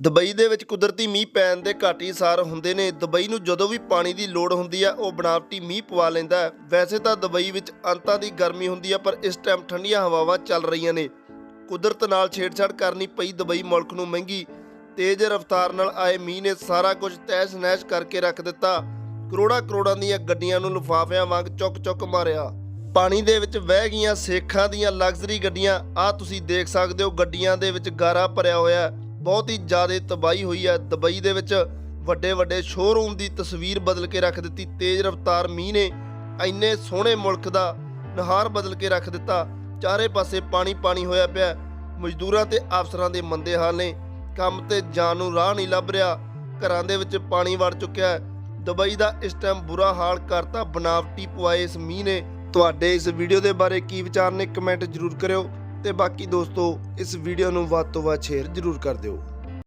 Dubai ਦੇ ਵਿੱਚ ਕੁਦਰਤੀ ਮੀਂਹ ਪੈਣ ਦੇ ਘੱਟ ਹੀ ਸਾਰ ਹੁੰਦੇ ਨੇ। ਦੁਬਈ ਨੂੰ ਜਦੋਂ ਵੀ ਪਾਣੀ ਦੀ ਲੋੜ ਹੁੰਦੀ ਆ, ਉਹ ਬਣਾਵਟੀ ਮੀਂਹ ਪਵਾ ਲੈਂਦਾ ਵੈਸੇ ਤਾਂ ਦੁਬਈ ਵਿੱਚ ਅੰਤਾਂ ਦੀ ਗਰਮੀ ਹੁੰਦੀ ਆ, ਪਰ ਇਸ ਟਾਈਮ ਠੰਡੀਆਂ ਹਵਾਵਾਂ ਚੱਲ ਰਹੀਆਂ ਨੇ। ਕੁਦਰਤ ਨਾਲ ਛੇੜਛਾੜ ਕਰਨੀ ਪਈ ਦੁਬਈ ਮੁਲਕ ਨੂੰ ਮਹਿੰਗੀ, ਤੇਜ਼ ਰਫ਼ਤਾਰ ਨਾਲ ਆਏ ਮੀਂਹ ਨੇ ਸਾਰਾ ਕੁਝ ਤਹਿਸ ਨਹਿਸ ਕਰਕੇ ਰੱਖ ਦਿੱਤਾ। ਕਰੋੜਾਂ ਕਰੋੜਾਂ ਦੀਆਂ ਗੱਡੀਆਂ ਨੂੰ ਲਿਫਾਫਿਆਂ ਵਾਂਗ ਚੁੱਕ ਚੁੱਕ ਮਾਰਿਆ। ਪਾਣੀ ਦੇ ਵਿੱਚ ਵਹਿ ਗਈਆਂ ਸੇਖਾਂ ਦੀਆਂ ਲਗਜ਼ਰੀ ਗੱਡੀਆਂ ਆ ਤੁਸੀਂ ਦੇਖ ਸਕਦੇ ਹੋ, ਗੱਡੀਆਂ ਦੇ ਵਿੱਚ ਗਾਰਾ ਭਰਿਆ ਹੋਇਆ ਬਹੁਤ ਹੀ ਜ਼ਿਆਦਾ ਤਬਾਹੀ ਹੋਈ ਹੈ। ਦੁਬਈ ਦੇ ਵਿੱਚ ਵੱਡੇ ਵੱਡੇ ਸ਼ੋਰੂਮ ਦੀ ਤਸਵੀਰ ਬਦਲ ਕੇ ਰੱਖ ਦਿੱਤੀ। ਤੇਜ਼ ਰਫ਼ਤਾਰ ਮੀਂਹ ਨੇ ਇੰਨੇ ਸੋਹਣੇ ਮੁਲਕ ਦਾ ਨਹਾਰ ਬਦਲ ਕੇ ਰੱਖ ਦਿੱਤਾ। ਚਾਰੇ ਪਾਸੇ ਪਾਣੀ ਪਾਣੀ ਹੋਇਆ ਪਿਆ। ਮਜ਼ਦੂਰਾਂ ਤੇ ਅਫਸਰਾਂ ਦੇ ਮੰਦੇ ਹਾਲ ਨੇ। ਕੰਮ ਤੇ ਜਾਣ ਨੂੰ ਰਾਹ ਨਹੀਂ ਲੱਭ ਰਿਹਾ। ਘਰਾਂ ਦੇ ਵਿੱਚ ਪਾਣੀ ਵੜ ਚੁੱਕਿਆ ਹੈ। ਦੁਬਈ ਦਾ ਇਸ ਟਾਈਮ ਬੁਰਾ ਹਾਲ ਕਰਤਾ ਬਨਾਵਟੀ ਪੁਆਏ ਇਸ ਮੀਂਹ ਨੇ। ਤੁਹਾਡੇ ਇਸ ਵੀਡੀਓ ਦੇ ਬਾਰੇ ਕੀ ਵਿਚਾਰ ਨੇ? ਕਮੈਂਟ ਜ਼ਰੂਰ ਕਰਿਓ। ਤੇ ਬਾਕੀ ਦੋਸਤੋ ਇਸ ਵੀਡੀਓ ਨੂੰ ਵੱਧ ਤੋਂ ਵੱਧ ਸ਼ੇਅਰ ਜ਼ਰੂਰ ਕਰ ਦਿਓ।